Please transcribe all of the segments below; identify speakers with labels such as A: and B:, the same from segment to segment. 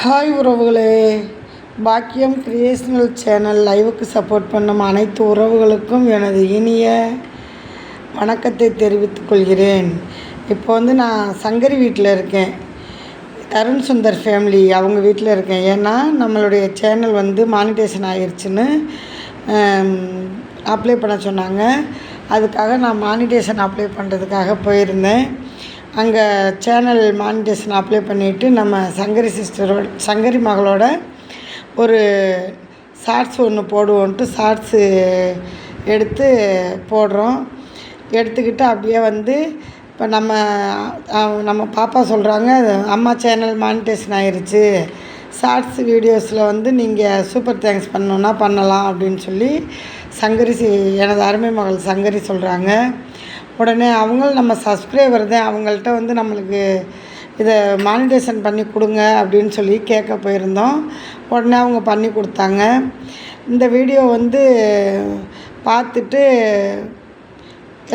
A: Hi உறவுகளே. பாக்கியம் creational channel லைவுக்கு சப்போர்ட் பண்ணும் அனைத்து உறவுகளுக்கும் எனது இனிய வணக்கத்தை தெரிவித்துக் கொள்கிறேன். இப்போ வந்து நான் சங்கரி வீட்டில் இருக்கேன். தருண் சுந்தர் ஃபேமிலி அவங்க வீட்டில் இருக்கேன். ஏன்னா நம்மளுடைய சேனல் வந்து மானிட்டேஷன் ஆகிருச்சுன்னு அப்ளை பண்ண சொன்னாங்க. அதுக்காக நான் மானிட்டேஷன் அப்ளை பண்ணுறதுக்காக போயிருந்தேன். அங்கே சேனல் மானிட்டேஷன் அப்ளை பண்ணிவிட்டு நம்ம சங்கரி சிஸ்டரோட சங்கரி மகளோட ஒரு ஷார்ட்ஸ் ஒன்று போடுவோன்ட்டு ஷார்ட்ஸு எடுத்து போடுறோம். எடுத்துக்கிட்டு அப்படியே வந்து இப்போ நம்ம நம்ம பாப்பா சொல்கிறாங்க அம்மா சேனல் மானிட்டேஷன் ஆயிடுச்சு ஷார்ட்ஸ் வீடியோஸில் வந்து நீங்கள் சூப்பர் தேங்க்ஸ் பண்ணணுன்னா பண்ணலாம் அப்படின்னு சொல்லி சங்கரி சி- எனது அருமை மகள் சங்கரி சொல்கிறாங்க உடனே அவங்களும் நம்ம சப்ஸ்கிரைபர் தான். அவங்கள்ட்ட வந்து நம்மளுக்கு இதை மானிட்டேஷன் பண்ணி கொடுங்க அப்படின்னு சொல்லி கேட்க போயிருந்தோம். உடனே அவங்க பண்ணி கொடுத்தாங்க. இந்த வீடியோ வந்து பார்த்துட்டு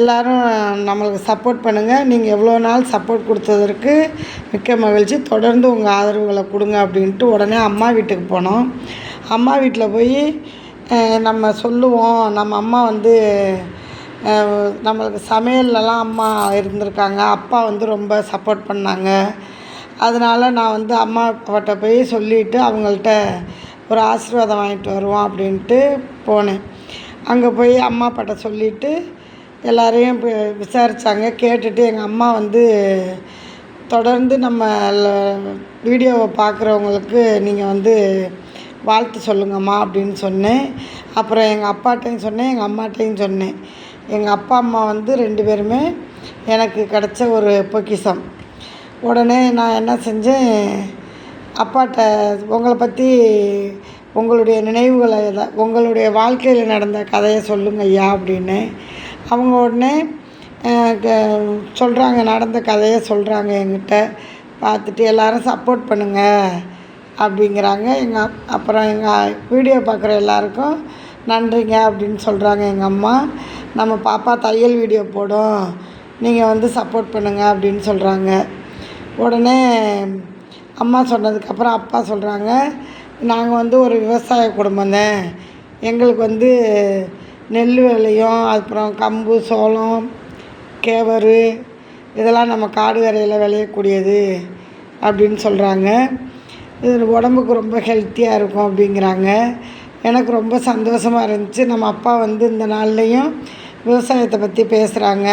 A: எல்லாரும் நம்மளுக்கு சப்போர்ட் பண்ணுங்கள் நீங்கள் எவ்வளோ நாள் சப்போர்ட் கொடுத்ததற்கு மிக்க மகிழ்ச்சி. தொடர்ந்து உங்கள் ஆதரவுகளை கொடுங்க அப்படின்ட்டு உடனே அம்மா வீட்டுக்கு போனோம். அம்மா வீட்டில் போய் நம்ம சொல்லுவோம். நம்ம அம்மா வந்து நம்மளுக்கு சமையல்லலாம் அம்மா இருந்திருக்காங்க. அப்பா வந்து ரொம்ப சப்போர்ட் பண்ணாங்க. அதனால் நான் வந்து அம்மா அப்பாட்ட போய் சொல்லிவிட்டு அவங்கள்ட்ட ஒரு ஆசீர்வாதம் வாங்கிட்டு வருவோம் அப்படின்ட்டு போனேன். அங்கே போய் அம்மா அப்பாட்ட சொல்லிவிட்டு எல்லாரையும் விசாரித்தாங்க கேட்டுட்டு எங்கள் அம்மா வந்து தொடர்ந்து நம்ம வீடியோவை பார்க்குறவங்களுக்கு நீங்கள் வந்து வாழ்த்து சொல்லுங்கம்மா அப்படின்னு சொன்னேன். அப்புறம் எங்கள் அப்பாட்டையும் சொன்னேன் எங்கள் அம்மாட்டையும் சொன்னேன். எங்கள் அப்பா அம்மா வந்து ரெண்டு பேருமே எனக்கு கிடச்ச ஒரு பொக்கிஷம். உடனே நான் என்ன செஞ்சேன்? அப்பாட்ட உங்களை பற்றி உங்களுடைய நினைவுகளை எதா உங்களுடைய வாழ்க்கையில் நடந்த கதையை சொல்லுங்க ஐயா அப்படின்னு. அவங்க உடனே சொல்கிறாங்க நடந்த கதையை சொல்கிறாங்க என்கிட்ட. பார்த்துட்டு எல்லாரும் சப்போர்ட் பண்ணுங்கள் அப்படிங்கிறாங்க. எங்கள் அப்புறம் எங்கள் வீடியோ பார்க்குற எல்லாருக்கும் நன்றிங்க அப்படின்னு சொல்கிறாங்க எங்கள் அம்மா. நம்ம பாப்பா தையல் வீடியோ போடும். நீங்கள் வந்து சப்போர்ட் பண்ணுங்கள் அப்படின்னு சொல்கிறாங்க உடனே அம்மா சொன்னதுக்கப்புறம் அப்பா சொல்கிறாங்க நாங்கள் வந்து ஒரு விவசாய குடும்பம் தான் எங்களுக்கு வந்து நெல் விளையும் அப்புறம் கம்பு சோளம் கேவரு இதெல்லாம் நம்ம காடு கரையில் விளையக்கூடியது அப்படின்னு சொல்கிறாங்க இது உடம்புக்கு ரொம்ப ஹெல்த்தியாக இருக்கும் அப்படிங்கிறாங்க. எனக்கு ரொம்ப சந்தோஷமாக இருந்துச்சு. நம்ம அப்பா வந்து இந்த நாள்லேயும் விவசாயத்தை பற்றி பேசுகிறாங்க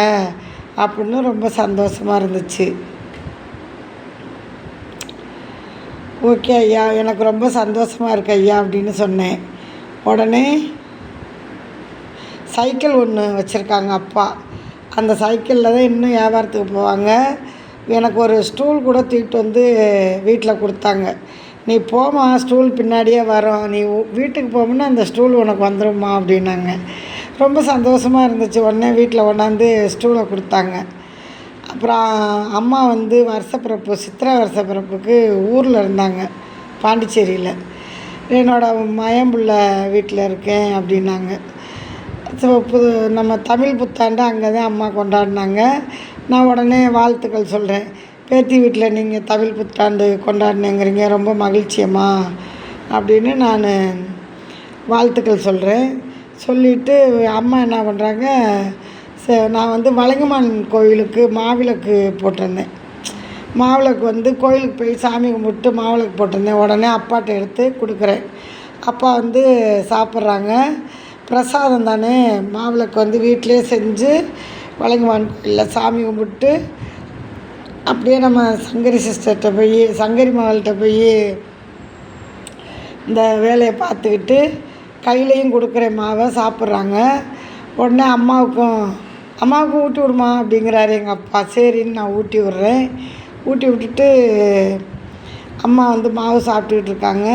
A: அப்படின்னு ரொம்ப சந்தோஷமாக இருந்துச்சு. ஓகே ஐயா எனக்கு ரொம்ப சந்தோஷமாக இருக்கு ஐயா அப்படின்னு சொன்னேன். உடனே சைக்கிள் ஒன்று வச்சுருக்காங்க அப்பா. அந்த சைக்கிளில் தான் இன்னும் வியாபாரத்துக்கு போவாங்க. எனக்கு ஒரு ஸ்டூல் கூட தூக்கிட்டு வந்து வீட்டில் கொடுத்தாங்க. நீ போம்மா ஸ்டூல் பின்னாடியே வரும். நீ வீட்டுக்கு போகும்போது அந்த ஸ்டூல் உனக்கு வந்துடும்மா அப்படின்னாங்க. ரொம்ப சந்தோஷமாக இருந்துச்சு. உடனே வீட்டில் கொண்டாந்து ஸ்டூலை கொடுத்தாங்க. அப்புறம் அம்மா வந்து வருஷப்பிறப்பு சித்திரை வருஷப்பிறப்புக்கு ஊரில் இருந்தாங்க பாண்டிச்சேரியில். என்னோட மயம்புள்ள வீட்டில் இருக்கேன் அப்படின்னாங்க. ஸோ புது நம்ம தமிழ் புத்தாண்டு அங்கே தான் அம்மா கொண்டாடினாங்க. நான் உடனே வாழ்த்துக்கள் சொல்கிறேன் பேத்தி வீட்டில் நீங்கள் தமிழ் புத்தாண்டு கொண்டாடினேங்கிறீங்க ரொம்ப மகிழ்ச்சியம்மா அப்படின்னு நான் வாழ்த்துக்கள் சொல்கிறேன் சொல்லிவிட்டு அம்மா என்ன பண்ணுறாங்க ச நான் வந்து வலங்கமான் கோயிலுக்கு மாவிளக்கு போட்டிருந்தேன். மாவிளக்கு வந்து கோயிலுக்கு போய் சாமி கும்பிட்டு மாவிளக்கு போட்டிருந்தேன். உடனே அப்பாட்ட எடுத்து கொடுக்குறேன். அப்பா வந்து சாப்பிட்றாங்க. பிரசாதம் தானே மாவிளக்கு வந்து வீட்டிலே செஞ்சு வலங்கமான் கோயிலில் சாமி கும்பிட்டு அப்படியே நம்ம சங்கரி சிஸ்டர்கிட்ட போய் சங்கரி மகள்கிட்ட போய் இந்த வேலையை பார்த்துக்கிட்டு கையிலையும் கொடுக்குறேன் மாவை சாப்பிட்றாங்க. உடனே அம்மாவுக்கும் அம்மாவுக்கும் ஊட்டி விடுமா? அப்படிங்கிறாரு எங்கள் அப்பா. சரின்னு நான் ஊட்டி விட்றேன். ஊட்டி விட்டுட்டு அம்மா வந்து மாவு சாப்பிட்டுக்கிட்டு இருக்காங்க.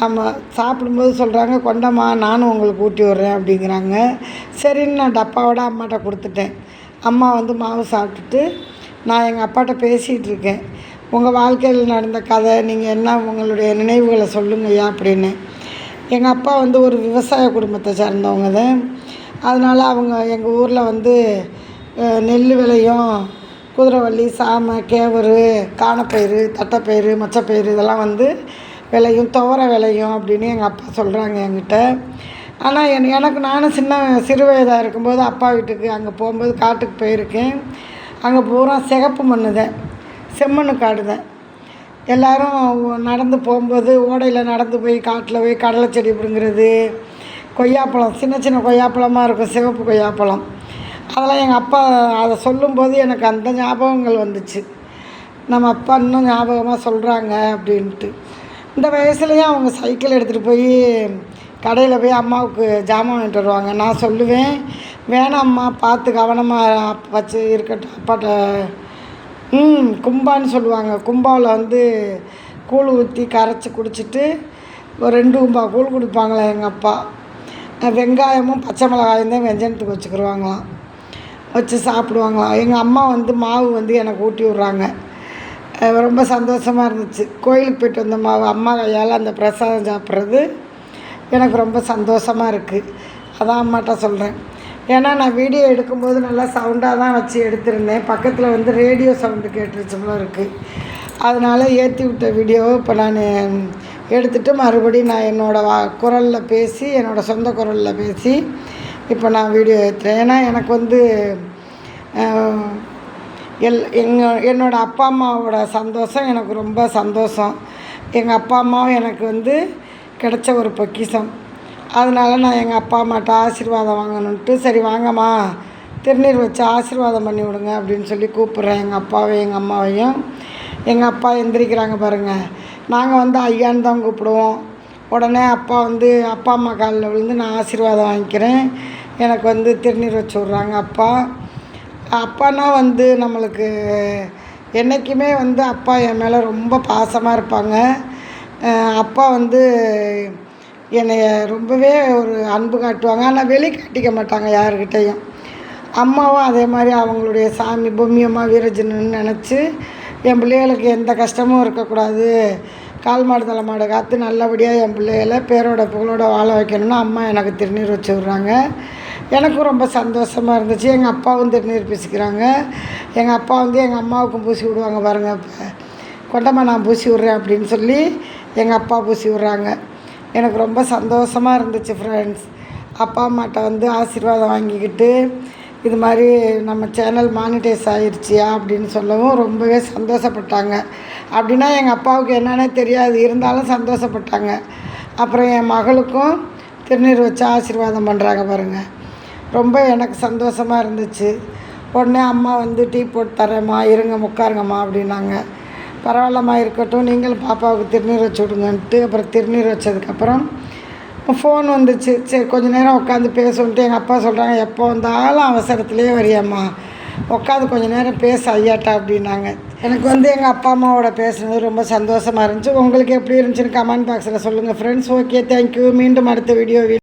A: நம்ம சாப்பிடும்போது சொல்கிறாங்க கொண்டம்மா நானும் உங்களுக்கு ஊட்டி விட்றேன் அப்படிங்கிறாங்க. சரின்னு நான் டப்பாவோட அம்மாட்ட கொடுத்துட்டேன். அம்மா வந்து மாவு சாப்பிட்டுட்டு நான் எங்கள் அப்பாட்ட பேசிகிட்டு இருக்கேன். உங்கள் வாழ்க்கையில் நடந்த கதை நீங்கள் என்ன உங்களுடைய நினைவுகளை சொல்லுங்கய்யா அப்படின்னு. எங்கள் அப்பா வந்து ஒரு விவசாய குடும்பத்தை சேர்ந்தவங்க தான். அதனால் அவங்க எங்கள் ஊரில் வந்து நெல் விளையும் குதிரைவள்ளி சாமை கேவரு காணப்பயிறு தட்டைப்பயிறு மச்சப்பயிறு இதெல்லாம் வந்து விளையும் துவர விளையும் அப்படின்னு எங்கள் அப்பா சொல்கிறாங்க என்கிட்ட. ஆனால் என் எனக்கு நானும் சின்ன சிறு வயதாக இருக்கும்போது அப்பா வீட்டுக்கு அங்கே போகும்போது காட்டுக்கு போயிருக்கேன். அங்கே பூரா சிகப்பு மண்ணு தான். செம்மண்ணு காடு தான். எல்லோரும் நடந்து போகும்போது ஓடையில் நடந்து போய் காட்டில் போய் கடலை செடி பிடுங்கிறது கொய்யாப்பழம் சின்ன சின்ன கொய்யாப்பழமாக இருக்கும் சிவப்பு கொய்யாப்பழம். அதெல்லாம் எங்கள் அப்பா அதை சொல்லும்போது எனக்கு அந்த ஞாபகங்கள் வந்துச்சு. நம்ம அப்பா இன்னும் ஞாபகமாக சொல்கிறாங்க அப்படின்ட்டு. இந்த வயசுலேயும் அவங்க சைக்கிள் எடுத்துகிட்டு போய் கடையில் போய் அம்மாவுக்கு ஜாமான் வாங்கிட்டு வருவாங்க. நான் சொல்லுவேன் வேணாம்மா பார்த்து கவனமாக வச்சு இருக்கட்டும் அப்பாட்ட ம் கும்பான்னு சொல்லுவாங்க. கும்பாவில் வந்து கூழ் ஊற்றி கரைச்சி குடிச்சிட்டு ஒரு ரெண்டு கும்பா கூழ் குடிப்பாங்களே எங்கள் அப்பா. வெங்காயமும் பச்சை மிளகாயும் தான் வெஞ்சனத்துக்கு வச்சுக்கிருவாங்களாம். வச்சு சாப்பிடுவாங்களாம். எங்கள் அம்மா வந்து மாவு வந்து எனக்கு ஊட்டி விட்றாங்க. ரொம்ப சந்தோஷமாக இருந்துச்சு. கோயிலுக்கு போயிட்டு வந்த மாவு அம்மா கையால் அந்த பிரசாதம் சாப்பிட்றது எனக்கு ரொம்ப சந்தோஷமாக இருக்குது அதான் அம்மாட்ட சொல்கிறேன் ஏன்னா நான் வீடியோ எடுக்கும்போது நல்லா சவுண்டாக தான் வச்சு எடுத்திருந்தேன். பக்கத்தில் வந்து ரேடியோ சவுண்டு கேட்டுருச்சு போல இருக்குது அதனால் ஏற்றி விட்ட வீடியோவை இப்போ நான் எடுத்துகிட்டு மறுபடியும் நான் என்னோடய வா குரலில் பேசி என்னோடய சொந்த குரலில் பேசி இப்போ நான் வீடியோ ஏற்றுறேன் ஏன்னா எனக்கு வந்து எல் எங்கள் என்னோடய அப்பா அம்மாவோட சந்தோஷம் எனக்கு ரொம்ப சந்தோஷம். எங்கள் அப்பா அம்மாவும் எனக்கு வந்து கிடைச்ச ஒரு பொக்கிஷம். அதனால நான் எங்கள் அப்பா அம்மாட்ட ஆசீர்வாதம் வாங்கணுன்ட்டு சரி வாங்கம்மா திருநீர் வச்சு ஆசீர்வாதம் பண்ணி விடுங்க அப்படின்னு சொல்லி கூப்பிட்றேன் எங்கள் அப்பாவையும் எங்கள் அம்மாவையும். எங்கள் அப்பா எந்திரிக்கிறாங்க பாருங்கள் நாங்கள் வந்து ஐயான்னு தான் கூப்பிடுவோம். உடனே அப்பா வந்து அப்பா அம்மா காலில் விழுந்து நான் ஆசீர்வாதம் வாங்கிக்கிறேன். எனக்கு வந்து திருநீர் வச்சு விட்றாங்க அப்பா. அப்பானா வந்து நம்மளுக்கு என்றைக்குமே வந்து அப்பா என் மேலே ரொம்ப பாசமாக இருப்பாங்க. அப்பா வந்து என்னைய ரொம்பவே ஒரு அன்பு காட்டுவாங்க. ஆனால் வெளி காட்டிக்க மாட்டாங்க யாருக்கிட்டேயும் அம்மாவும் அதே மாதிரி அவங்களுடைய சாமி பொம்மியம்மா வீரஜனன்னு நினச்சி என் பிள்ளைகளுக்கு எந்த கஷ்டமும் இருக்கக்கூடாது. கால் மாடு தலை மாடு காத்து நல்லபடியாக என் பிள்ளைகளை பேரோட புகழோட வாழ வைக்கணும்னு அம்மா எனக்கு திருநீர் வச்சு விட்றாங்க. எனக்கும் ரொம்ப சந்தோஷமாக இருந்துச்சு. எங்கள் அப்பாவும் திருநீர் பூசிக்கிறாங்க. எங்கள் அப்பா வந்து எங்கள் அம்மாவுக்கும் பூசி விடுவாங்க பாருங்கள் இப்போ கொண்டம்மா நான் பூசி விட்றேன் அப்படின்னு சொல்லி எங்கள் அப்பா பூசி விட்றாங்க. எனக்கு ரொம்ப சந்தோஷமாக இருந்துச்சு ஃப்ரெண்ட்ஸ் அப்பா அம்மாட்ட வந்து ஆசீர்வாதம் வாங்கிக்கிட்டு இது மாதிரி நம்ம சேனல் மானிட்டைஸ் ஆயிடுச்சியா அப்படின்னு சொல்லவும் ரொம்பவே சந்தோஷப்பட்டாங்க. அப்படின்னா எங்கள் அப்பாவுக்கு என்னன்னே தெரியாது இருந்தாலும் சந்தோஷப்பட்டாங்க. அப்புறம் என் மகளுக்கும் திருநீர் வச்சு ஆசீர்வாதம் பண்ணுறாங்க பாருங்கள் ரொம்ப எனக்கு சந்தோஷமாக இருந்துச்சு. உடனே அம்மா வந்து டீ போட்டு தரேம்மா இருங்க உட்காருங்கம்மா அப்படின்னாங்க. பரவாயில்லம்மா இருக்கட்டும். நீங்களும் பாப்பாவுக்கு திருநீர் வச்சு விடுங்கன்ட்டு அப்புறம் திருநீர் வச்சதுக்கப்புறம் ஃபோன் வந்துச்சு. சரி கொஞ்ச நேரம் உட்காந்து பேசுன்ட்டு எங்கள் அப்பா சொல்கிறாங்க எப்போ வந்தாலும் அவசரத்துலேயே வரியாம்மா. உட்காந்து கொஞ்ச நேரம் பேச ஐயாட்டா அப்படின்னாங்க. எனக்கு வந்து எங்கள் அப்பா அம்மாவோட பேசுனது ரொம்ப சந்தோஷமாக இருந்துச்சு. உங்களுக்கு எப்படி இருந்துச்சுன்னு கமெண்ட் பாக்ஸில் சொல்லுங்கள் ஃப்ரெண்ட்ஸ் ஓகே தேங்க்யூ மீண்டும் அடுத்த வீடியோ